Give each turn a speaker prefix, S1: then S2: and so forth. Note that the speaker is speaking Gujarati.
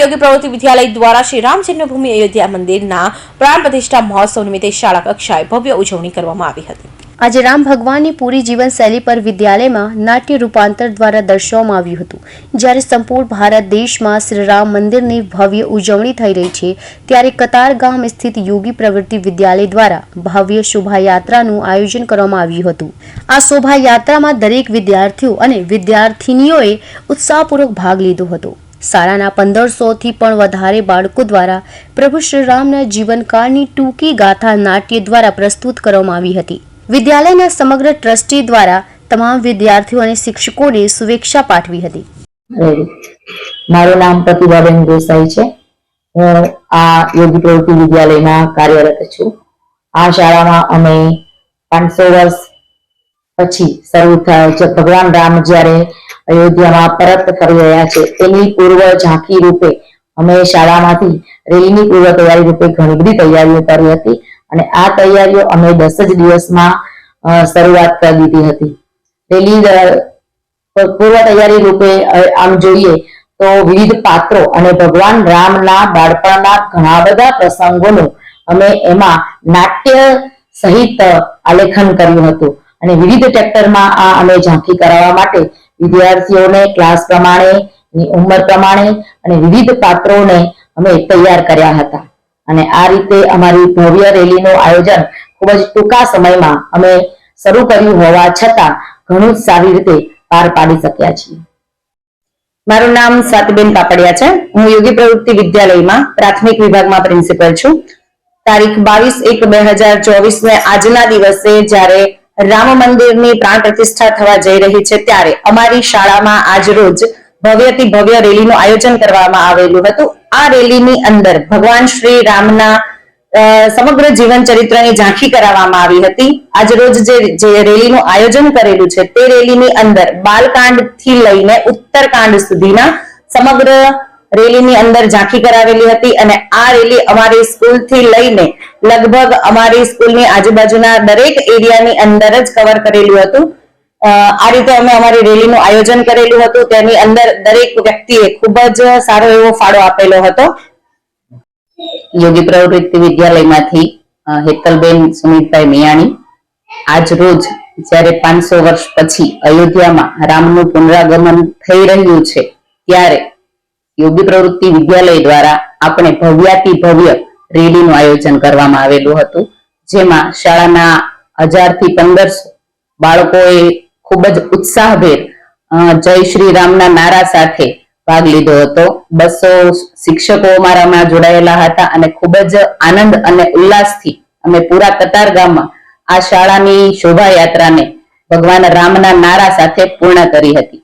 S1: યોગી પ્રવૃત્તિ વિદ્યાલય દ્વારા શ્રી રામ જન્મભૂમિ અયોધ્યા મંદિરના પ્રાણ પ્રતિષ્ઠા મહોત્સવ નિમિત્તે શાળા કક્ષાએ ભવ્ય ઉજવણી કરવામાં આવી હતી.
S2: આજે રામ ભગવાનની પૂરી જીવનશૈલી પર વિદ્યાલયમાં નાટ્ય રૂપાંતર દ્વારા દર્શાવવામાં આવ્યું હતું. જ્યારે સંપૂર્ણ ભારત દેશમાં શ્રી રામ મંદિરની ભવ્ય ઉજવણી થઈ રહી છે, ત્યારે કતાર ગામ સ્થિત યોગી પ્રવૃત્તિ વિદ્યાલય દ્વારા ભવ્ય શોભાયાત્રાનું આયોજન કરવામાં આવ્યું હતું. આ શોભાયાત્રામાં દરેક વિદ્યાર્થીઓ અને વિદ્યાર્થિનીઓએ ઉત્સાહપૂર્વક ભાગ લીધો હતો. શાળાના પંદરસોથી પણ વધારે બાળકો દ્વારા પ્રભુ શ્રીરામના જીવનકાળની ટૂંકી ગાથા નાટ્ય દ્વારા પ્રસ્તુત કરવામાં આવી હતી. વિદ્યાલયના સમગ્ર ટ્રસ્ટી દ્વારા તમામ વિદ્યાર્થીઓ અને શિક્ષકોને શુભેચ્છા પાઠવી હતી.
S3: મારું નામ પ્રતિભાબેન દેસાઈ છે. હું આ યોગી પ્રવૃત્તિ વિદ્યાલયમાં કાર્યરત છું. આ શાળામાં અમે પાંચસો વર્ષ પછી શરૂ થાય. ભગવાન રામ જ્યારે અયોધ્યામાં પરત ફરી રહ્યા છે. તેની પૂર્વ ઝાંખી રૂપે અમે શાળામાંથી રેલીની પૂર્વ તૈયારી રૂપે ઘણી બધી તૈયારીઓ કરી હતી અને આ તૈયારીઓ અમે દસ જ દિવસમાં શરૂઆત કરી દીધી હતી. રેલી પૂર્વ તૈયારી રૂપે આમ જોઈએ તો વિવિધ પાત્રો અને ભગવાન રામના બાળપણના ઘણા બધા પ્રસંગોનું અમે એમાં નાટ્ય સહિત આલેખન કર્યું હતું. અને વિવિધ ચેપ્ટરમાં આ અમે ઝાંખી કરાવવા માટે વિદ્યાર્થીઓને ક્લાસ પ્રમાણે ઉંમર પ્રમાણે અને વિવિધ પાત્રોને અમે તૈયાર કર્યા હતા. અને આ રીતે અમારી ભવ્ય રેલીનું આયોજન ખૂબ જ ટૂંકા સમયમાં અમે શરૂ કર્યું હોવા છતાં ઘણું જ સારી રીતે પાર પાડી શક્યા છીએ. મારું નામ સાતબેન કાપડિયા છે. હું યોગી પ્રવૃત્તિ વિદ્યાલયમાં પ્રાથમિક વિભાગમાં પ્રિન્સિપલ છું. તારીખ બાવીસ એક બે હજાર ચોવીસ ને આજના દિવસે જ્યારે રામ મંદિરની પ્રાણ પ્રતિષ્ઠા થવા જઈ રહી છે ત્યારે અમારી શાળામાં આજ રોજ ભવ્યથી ભવ્ય રેલીનું આયોજન કરવામાં આવેલું હતું. આ રેલીની અંદર ભગવાન શ્રી રામના સમગ્ર જીવન ચરિત્રની ઝાંખી કરાવવામાં આવી હતી. આજ રોજ જે જે રેલીનું આયોજન કરેલું છે તે રેલીની અંદર બાલકાંડથી લઈને ઉત્તરકાંડ સુધીના સમગ્ર રેલીની અંદર ઝાંખી કરાવેલી હતી અને આ રેલી અમારી સ્કૂલથી લઈને લગભગ અમારી સ્કૂલની આજુબાજુના દરેક એરિયાની અંદર જ કવર કરેલું હતું. આ રીતે અમે અમારી રેલીનું આયોજન કરેલું હતું. તેની અંદર દરેક વ્યક્તિએ ખૂબ જ સારો એવો ફાળો આપેલો હતો. યોગી પ્રવૃત્તિ વિદ્યાલયમાંથી હેતલબેન સુમિતભાઈ મિયાણી. આજ રોજ જ્યારે પાંચસો વર્ષ પછી અયોધ્યામાં રામનું પુનરાગમન થઈ રહ્યું છે, ત્યારે યોગી પ્રવૃત્તિ વિદ્યાલય દ્વારા આપણે ભવ્યાતિ ભવ્ય રેલીનું આયોજન કરવામાં આવેલું હતું. જેમાં શાળાના હજારથી પંદરસો બાળકોએ ખૂબ જ ઉત્સાહભેર જય શ્રી રામના નારા સાથે ભાગ લીધો હતો. બસો શિક્ષકો અમારામાં જોડાયેલા હતા અને ખૂબ જ આનંદ અને ઉલ્લાસથી અમે પૂરા કતાર ગામમાં આ શાળાની શોભાયાત્રાને ભગવાન રામના નારા સાથે પૂર્ણ કરી હતી.